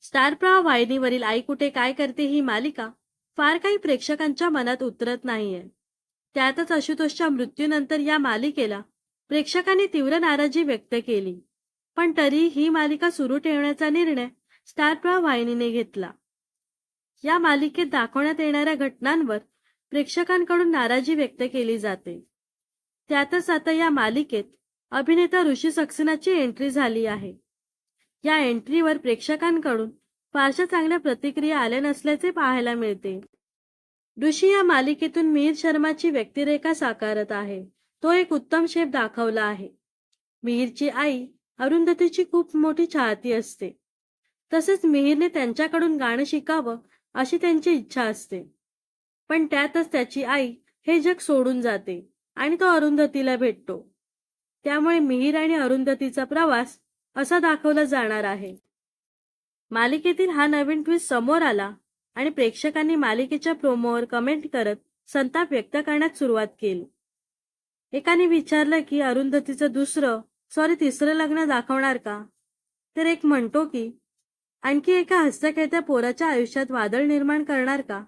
Star प्रवाह वाहिनीवरील आई कुठे काय करते ही मालिका फार काही प्रेक्षकांच्या मनात उतरत नाहीये. त्यातच आशुतोषच्या मृत्यूनंतर या मालिकेला प्रेक्षकांनी तीव्र नाराजी व्यक्त केली. पण तरीही ही मालिका सुरू ठेवण्याचा निर्णय स्टार प्रवाह वाहिनीने घेतला. या मालिकेत दाखवण्यात येणाऱ्या घटनांवर प्रेक्षकांकडून नाराजी व्यक्त केली जाते. त्यातच आता या मालिकेत अभिनेता ऋषी सक्सेनाची एंट्री झाली आहे. या एंट्रीवर प्रेक्षकांकडून फारशा चांगल्या प्रतिक्रिया आल्या नसल्याचे पाहायला मिळते. ऋषी या मालिकेतून मिहिर शर्माची व्यक्तिरेखा साकारत आहे. तो एक उत्तम शेप दाखवला आहे. मिहिरची आई अरुंधतीची खूप मोठी चाहती असते. तसेच मिहिरने त्यांच्याकडून गाणं शिकावं अशी त्यांची इच्छा असते. पण त्यातच त्याची आई हे जग सोडून जाते आणि तो अरुंधतीला भेटतो. त्यामुळे मिहिर आणि अरुंधतीचा प्रवास असा दाखवला जाणार आहे. मालिकेतील हा नवीन ट्विस्ट समोर आला आणि प्रेक्षकांनी मालिकेच्या प्रोमोवर कमेंट करत संताप व्यक्त करण्यास सुरुवात केली. एकाने विचारलं की अरुंधतीचं दुसरं सॉरी तिसरं लग्न दाखवणार का? तर एक म्हणतो की आणखी एका हसत्या पोराच्या आयुष्यात वादळ निर्माण करणार का?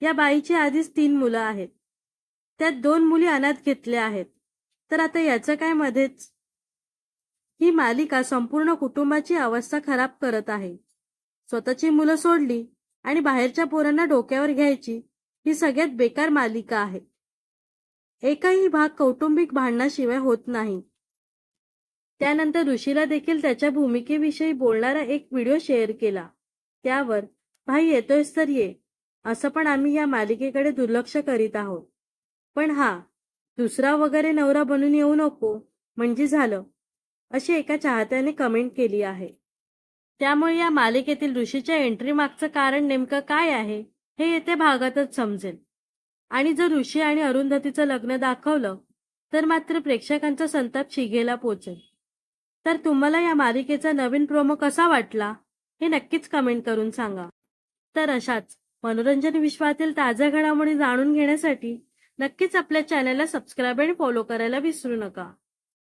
या बाईची आधीच तीन मुलं आहेत. त्यात दोन मुली अनाथ घेतल्या आहेत. तर आता याचं काय मध्येच ही मालिका संपूर्ण कुटुंबाची अवस्था खराब करत आहे. स्वतःची मुलं सोडली आणि बाहेरच्या पोरांना डोक्यावर घ्यायची ही सगळ्यात बेकार मालिका आहे. एकही भाग कौटुंबिक भांडणाशिवाय होत नाही. त्यानंतर ऋषीला देखील त्याच्या भूमिकेविषयी बोलणारा एक व्हिडिओ शेअर केला. त्यावर भाई येतोयस तर ये. असं पण आम्ही या मालिकेकडे दुर्लक्ष करीत आहोत. पण हा दुसरा वगैरे नवरा बनून येऊ नको. म्हणजे झालं. अशी एका चाहत्याने कमेंट केली आहे. त्यामुळे या मालिकेतील ऋषीच्या एंट्री मागचं कारण नेमकं काय आहे हे येत्या भागातच समजेल. आणि जर ऋषी आणि अरुंधतीचं लग्न दाखवलं तर मात्र प्रेक्षकांचा संताप शिगेला पोचेल. तर तुम्हाला या मालिकेचा नवीन प्रोमो कसा वाटला हे नक्कीच कमेंट करून सांगा. तर अशाच मनोरंजन विश्वातील ताज्या घडामोडी जाणून घेण्यासाठी नक्कीच आपल्या चॅनलला सबस्क्राईब आणि फॉलो करायला विसरू नका.